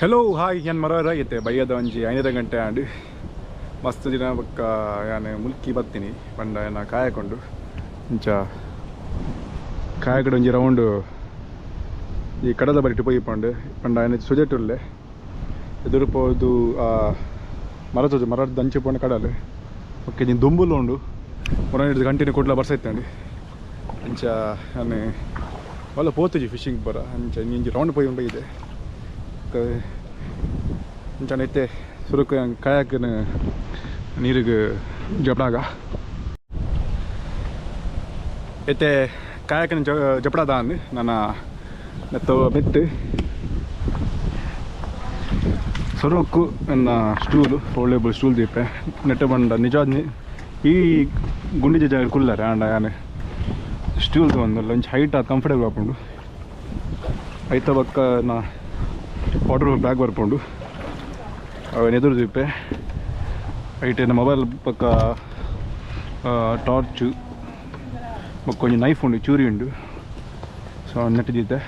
Hello hi ಏನು ಮರ ಐತೆ ಬೈಯದ ಒಂಜಿ ಐನೂರ ಗಂಟೆ ಆಂಡ್ ಮಸ್ತ್ ದಿನ ಬೊಕ್ಕ ಯಾನು ಮುಲ್ಕಿ ಬರ್ತೀನಿ ಪಂಡ ಏನ ಕಾಯಕೊಂಡು ಇಂಚ ಕಾಯಕಡೆ ಒಂಜಿ ರೌಂಡ್ ಈ ಕಡದ ಬರಿಟ್ಟು ಪೋಯಿ ಪಂಡು ಏನ ಸುಜೆಟ್ ಉಳ್ಳೆ ಎದುರು ಪೋದು ಮರದ ಮರದ ದಂಚಿ ಪೋಂಡ ಕಡಲು ಓಕೆ ನೀನು ದುಂಬುಲು ಉಂಡು ಮೂರ ಹಿಡಿದು ಕಂಟಿನ್ಯೂ ಕೊಡ್ಲ ಬರ್ಸೈತಂಡಿ ಅಂಚ ನಾನು ಒಳ್ಳೆ ಪೋತುಜಿ ಫಿಶಿಂಗ್ ಬರ ಅಂಚ ನೀಂಜಿ ರೌಂಡ್ ಪೋಯಿ ಉಂಡು ಐತೆ ಸುರುಕು ಕಾಯಕನ ನೀರಿಗೆ ಜಪಡಾಗ ಐತೆ ಕಾಯಕನ ಅಂದು ನನ್ನ ನೆತ್ತ ಮೆತ್ತು ಸೊರಕು ನನ್ನ ಸ್ಟೂಲು ಫೋಲ್ಡೇಬಲ್ ಸ್ಟೂಲ್ ದೀಪೆ ನೆಟ್ಟ ಬಂಡ ನಿಜವಾದ ಈ ಗುಂಡಿಜ ಜಾಗ ಕುಲ್ಲರೆ ಆಂಡ ಯಾನೆ ಸ್ಟೂಲ್ ತೊಗೊಂಡು ಲಂಚ್ ಹೈಟ್ ಅದು ಕಂಫರ್ಟೇಬಲ್ ಹಾಕೊಂಡು ಐತ ಬಕ್ಕ ನಾ ವಾಟರ್ ಬ್ಯಾಗ್ ಬರ್ಕೊಂಡು ಅವನ್ನ ಎದುರು ದೀಪೆ ಐಟೇನ ಮೊಬೈಲ್ ಪಕ್ಕ ಟಾರ್ಚು ಕೊಂಚ ನೈಫ್ ಉಂಡು ಚೂರಿ ಉಂಡು ಸೊ ನೆಟ್ಟಿದ್ದೆ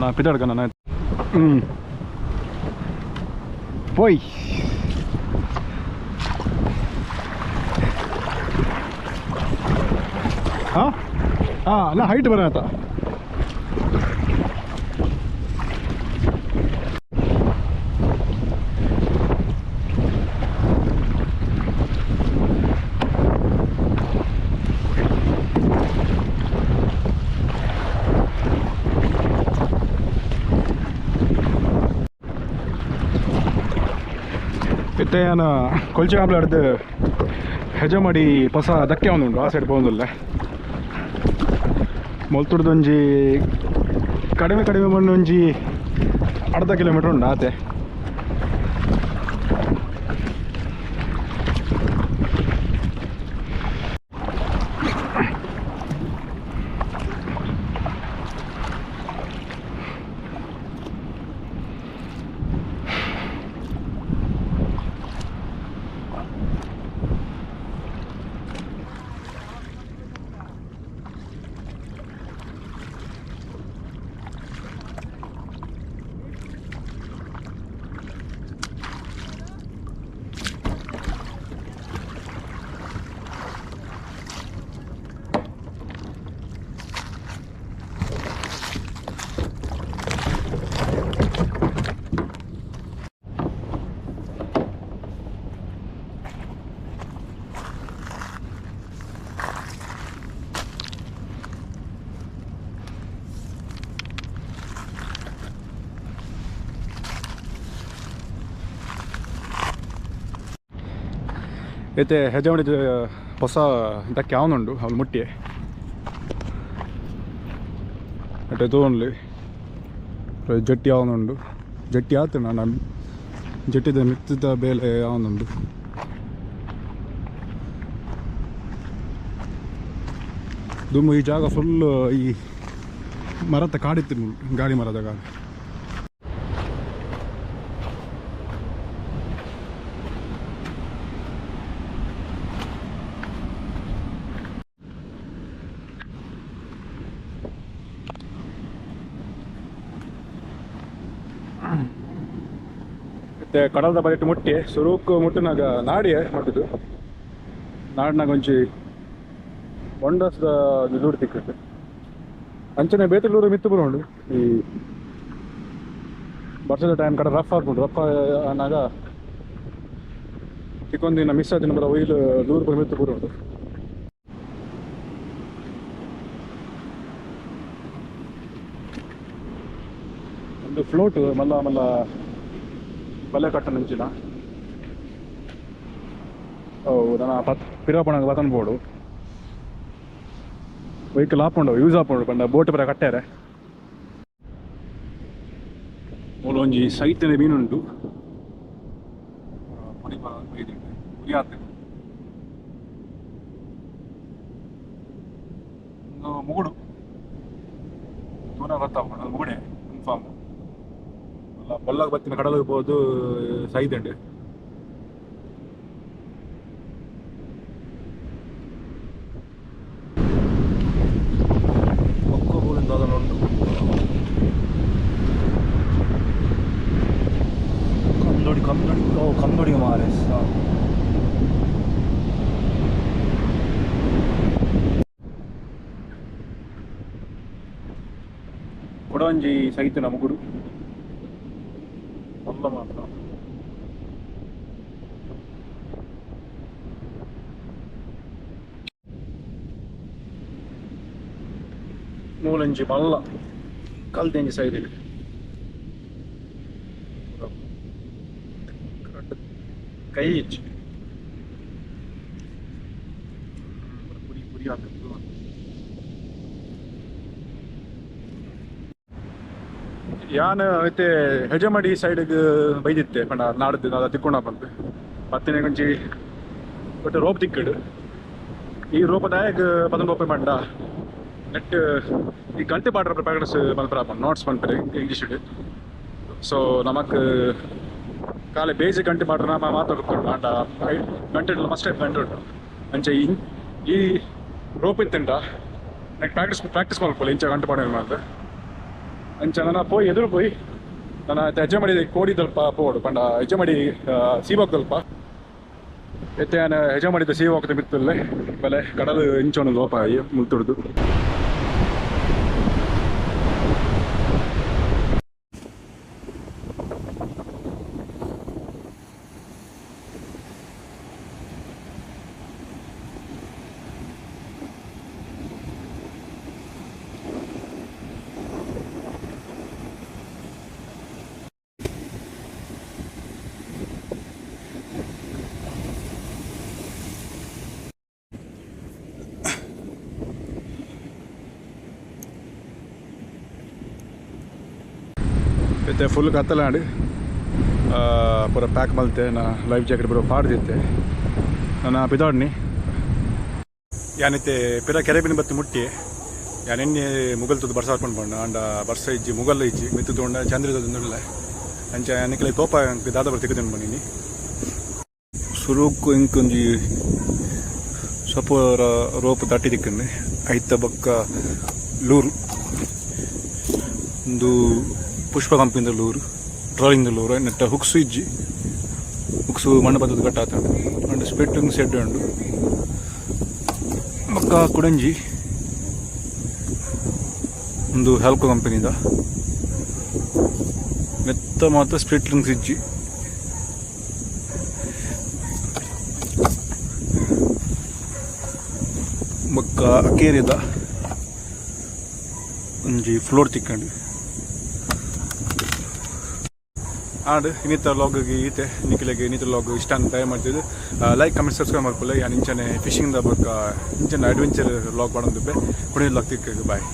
ನಾ ಪಿತಾಡ್ಕ ನಾನು ಹ್ಞೂ ಪೋಯ್. ಹಾಂ? ಹಾಂ, ಅಲ್ಲ ಹೈಟ್ ಬರತ್ತ? ಮುತ್ತಯ್ಯನ ಕೊಲ್ಚೆ ಕಾಂಪ್ಲ ಹಿಡ್ದು ಹೆಜ ಮಾಡಿ ಹೊಸ ಧಕ್ಕೆ ಆ ಸೈಡ್ ಬಂದಲ್ಲ ಮೊಲ್ತುಡ್ದೊಂಜಿ ಕಡಿಮೆ ಕಡಿಮೆ ಬಂದೊಂಜಿ ಅರ್ಧ ಕಿಲೋಮೀಟ್ರ್ ಉಂಡು ಆತೆ ಇತ್ತೆ ಹೆಜ್ಜೆ ಮಾಡಿದ ಹೊಸ ಇದಕ್ಕೆ ಯಾವನುಂಡು ಅಲ್ಲಿ ಮುಟ್ಟಿ ಅಟ್ ತೋನ್ಲಿ ಜಟ್ಟಿ ಯಾವನುಂಡು ಜಟ್ಟಿ ಆತ ನಾನು ಜಟ್ಟಿದ ಮಿತ್ತಿದ್ದ ಬೇಲೆ ಯಾವನುಂಡು ದುಮ್ಮು ಈ ಜಾಗ ಫುಲ್ಲು ಈ ಮರತ ಕಾಡಿತ್ತು ಗಾಳಿ ಮರದ ಗಾಡಿ ಮತ್ತೆ ಕಡಲದ ಬರಿಟ್ಟು ಮುಟ್ಟಿ, ಸುರೂಕ್ ಮುಟ್ಟಿನಾಗ ನಾಡಿಯೇ ಮಾಡಿದ್ದು ನಾಡಿನಾಗ ಒಂಚಿ ಒಂಡಸ್ದ ದೂರ ತಿಕ್ಕಟ್ಟು ಅಂಚನೆ ಬೇತಲೂರು ಮಿತ್ತು ಬರೋಂಡು ಈ ವರ್ಷದ ಟೈಮ್ ಕಡೆ ರಫ್ ಆಗ್ಬೋದು. ರಫ್ ಆನಾಗ ಚಿಕ್ಕೊಂದಿನ ಮಿಸ್ ಆದಿನ ಬರ ಒಯ್ಲು ದೂರ ಬರೋ ಮಿತ್ತು ಬರೋಂಡು ಒಂದು ಫ್ಲೋಟ್ ಮಲ್ಲ ಮಲ್ಲ ಬಲೆ ಕಟ್ಟ ನಂಚಿನ ಓ ನನ್ನ ಪತ್ ಪಿರಾಪಣಗ ಪತನ್ ಬೋಡು ವೆಹಿಕಲ್ ಹಾಕೊಂಡು ಯೂಸ್ ಹಾಕೊಂಡು ಬಂದ ಬೋಟ್ ಬರ ಕಟ್ಟಾರೆ ಮೂಲ ಒಂಜಿ ಸೈತನೆ ಮೀನುಂಟು. ಪುಡಿ ಪುರಿ ಮುಗುಡು ದೂರ ಗೊತ್ತಾವ ಮುಗುಡೆ ಪಲ್ಲಾಗ ಬತ್ತಿನ ಕಡಲು ಹೋಗ್ಬೋದು ಸೈದಂಡೆ ಕೊಡವಂಜಿ ಸಹಿತ ನಮಗುರು ಅಲ್ಲ ಮಾತ್ರ ಮೂಲಂಜಿ ಮಲ್ಲ ಕಲ್ದೆಂಜಿ ಸೈಡ್ ಕೈ ಇಚ್ಚಿ ಪುರಿ ಪುರಿ ಯಾನ್ ಐತೆ ಹೆಜಮಡಿ ಸೈಡ್ಗೆ ಬೈದಿತ್ತೆ ಪಂಡ ನಾಡ್ದು ನಾವು ತಿಕ್ಕೊಂಡ ಬಂದು ಪತ್ತಿನ ಗಂಜಿ ಬಟ್ ರೋಪ್ ತಿಕ್ಕಡು. ಈ ರೋಪದಾಯಗ ಪದಂ ರೂಪಾಯಿ ಮಂಡ ನೆಟ್, ಈ ಗಂಟೆ ಪಾಡ್ರ ಪ್ಯಾಕೆಟ್ಸ್ ಬಂದ್ರ ನೋಟ್ಸ್ ಬಂದ್ರೆ ಇಂಗ್ಲೀಷ್ ಸೊ ನಮಕ್ ಕಾಲೆ ಬೇಸಿಕ್ ಗಂಟೆ ಪಾಡ್ರ ಮಾತಾಡ್ಕೊಂಡು ಆಂಡ ಗಂಟೆ ಮಸ್ಟ್ ಗಂಟೆ ಉಂಟು ಅಂಚೆ ಈ ರೋಪ್ ಇತ್ತಂಡ. ನೆಕ್ ಪ್ರಾಕ್ಟೀಸ್ ಪ್ರಾಕ್ಟೀಸ್ ಮಾಡ್ಕೊಳ್ಳಿ ಇಂಚ ಗಂಟೆ ಪಾಡ್ರೆ ಮಾಡ್ದೆ ಅಂಚ ನನ್ನ ಪೋಯ್ ಎದುರು ಪೋಯ್. ನನ್ನ ಹೆಜ್ಜೆ ಮಾಡಿ ಕೋಡಿ ದಲ್ಪ ಪೋಡು ಪಂಡ ಹೆಜ್ಜೆ ಮಾಡಿ ಸೀವಾಕ್ ದಲ್ಪ. ಎತ್ತೆ ಹೆಜ್ಜೆ ಮಾಡಿದ ಸೀವಾಕ್ತ ಮಿತ್ತಲ್ಲೇ. ಬಲೆ ಕಡಲು ಇಂಚೊಂದು ಲೋಪ ಆಗಿ ಮತ್ತೆ ಫುಲ್ ಕತ್ತಲಾಡಿ. ಪೂರ ಪ್ಯಾಕ್ ಮಲ್ತೆ, ನಾ ಲೈಫ್ ಜಾಕೆಟ್ ಪೂರ ಪಾಡ್ದಿತ್ತೆ ನನ್ನ ಪಿದಾಡ್ನಿ ಯಾನಿತ್ತೆ, ಪಿರ ಕೆರೆಬಿನ ಬತ್ತಿ ಮುಟ್ಟಿ. ಯಾನ್ ಎಣ್ಣೆ ಮುಗಲ್ ತುದು ಬರ್ಸ ಹಾಕೊಂಡು ಬಂಡ ಅಂಡ ಬರ್ಸ ಇಜ್ಜಿ, ಮುಗಲ್ ಇಜ್ಜಿ, ಮಿತ್ತು ತೊಗೊಂಡ ಚಂದ್ರ ತೊಂದಿಲ್ಲ ಅಂಚ ಯಾನಿಕಲೆ ತೋಪ ದಾದ ಬರ್ ತೆಗೆದು ಬಂದಿನಿ. ಸುರುಕು ಇಂಕೊಂಜಿ ಸ್ವಲ್ಪ ರೋಪ್ ತಟ್ಟಿ ಐತ ಬಕ್ಕ ಲೂರು. ಒಂದು ಪುಷ್ಪ ಕಂಪನಿದ ಲೂರು ಟ್ರಾಲಿಂಗ್ ಲೂರು ನೆಟ್ಟ ಹುಕ್ಸು ಇಜ್ಜಿ ಹುಕ್ಸು ಮಣ್ಣು ಬದ್ದದ ಕಟ್ಟಾತ ಅಂಡ್ ಸ್ಪಿಟ್ಟಿಂಗ್ ಸೆಡ್ ಉಂಡು ಮಕ್ಕ ಕುಡಂಜಿ ಒಂದು ಹೆಲ್ಕೋ ಕಂಪನಿದ ಮೆತ್ತ ಮಾತ್ರ ಸ್ಪ್ಲಿಟ್ಲಿಂಗ್ಸ್ ಇಜ್ಜಿ ಬೊಕ್ಕ ಅಕೇರಿದ ಒಂಜಿ ಫ್ಲೋರ್ ತಿಕ್ಕಂಡು ಆಡ್ ಇನ್ನಿತ ಲಾಗ್ಗೆ ಈತೆ, ನಿಖಿಲೆಗೆ ಇನ್ನಿತ ಲಾಗ್ ಇಷ್ಟ ಅಂತ ದಯ ಮಾಡ್ತಿದ್ದು. ಲೈಕ್ ಕಮೆಂಟ್ ಸಬ್ಸ್ಕ್ರೈಬ್ ಮಾಡ್ಕೊಳ್ಳಿ. ಯಾನ್ ಇಂಚನೆ ಫಿಶಿಂಗ್ದ ಬಗ್ಗೆ ಇಂಚನೆ ಅಡ್ವೆಂಚರ್ ಲಾಗ್ ಮಾಡೋದು ಕುಣಿದ ಲಾಗ್ ತಿಕ್ಕ ಬಾಯ್